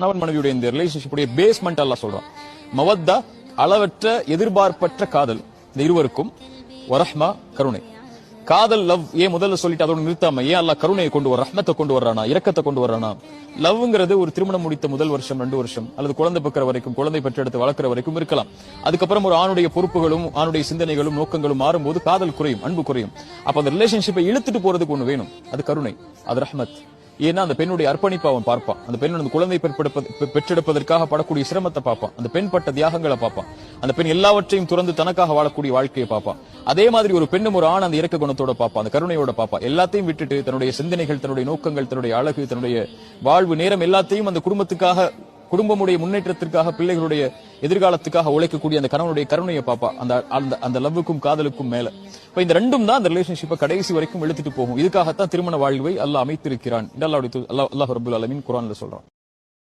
கணவன் மனைவியுடைய இந்த ரிலேஷன்ஷிப்புடைய பேஸ்மெண்ட் எல்லாம் சொல்றான் மவத்தா அளவற்ற எதிர்பார்ப்பற்ற காதல். இந்த இருவருக்கும் வரஹ்மா கருணை. காதல் லவ் ஏன் முதல்ல சொல்லிட்டு அதோட நிறுத்தாம ஏன் அல்ல கருணையை கொண்டு வர ரஹ்மத்தை கொண்டு வர்றானா இரக்கத்தை கொண்டு வர்றானா? லவ்ங்கிறது ஒரு திருமணம் முடித்த முதல் வருஷம் ரெண்டு வருஷம் அல்லது குழந்தை பெக்கிற வரைக்கும் குழந்தை பெற்றெடுத்து வளர்க்கிற வரைக்கும் இருக்கலாம். அதுக்கப்புறம் ஒரு ஆணுடைய பொறுப்புகளும் ஆணுடைய சிந்தனைகளும் நோக்கங்களும் மாறும்போது காதல் குறையும் அன்பு குறையும். அப்ப அந்த ரிலேஷன்ஷிப்பை இழுத்துட்டு போறதுக்கு ஒண்ணு வேணும். அது கருணை அது ரஹ்மத். ஏன்னா அந்த பெண்ணுடைய அர்ப்பணிப்பை அவன் பார்ப்பான். அந்த பெண் அந்த குழந்தை பெற்றெடுப்பதற்காக படக்கூடிய சிரமத்தை பார்ப்பான். அந்த பெண் பட்ட தியாகங்களை பார்ப்பான். அந்த பெண் எல்லாவற்றையும் துறந்து தனக்காக வாழக்கூடிய வாழ்க்கையை பார்ப்பான். அதே மாதிரி ஒரு பெண்ணும் ஒரு ஆண் அந்த இறக்க குணத்தோட பார்ப்பான் அந்த கருணையோட பார்ப்பான். எல்லாத்தையும் விட்டுட்டு தன்னுடைய சிந்தனைகள் தன்னுடைய நோக்கங்கள் தன்னுடைய அழகு தன்னுடைய வாழ்வு நேரம் எல்லாத்தையும் அந்த குடும்பத்துக்காக குடும்பமுடைய முன்னேற்றத்திற்காக பிள்ளைகளுடைய எதிர்காலத்துக்காக உழைக்கக்கூடிய அந்த கணவனுடைய கருணையை பாப்பா. அந்த அந்த அந்த லவ்வுக்கும் காதலுக்கும் மேல. இப்ப இந்த ரெண்டும் தான் அந்த ரிலேஷன்ஷிப்பை கடைசி வரைக்கும் எடுத்துட்டு போகும். இதுக்காகத்தான் திருமண வாழ்வை அல்லாஹ் அமைத்திருக்கிறான். அல்லாஹ் அல்லாஹ் ரபுல் அலமின் குரான்ல சொல்றான்.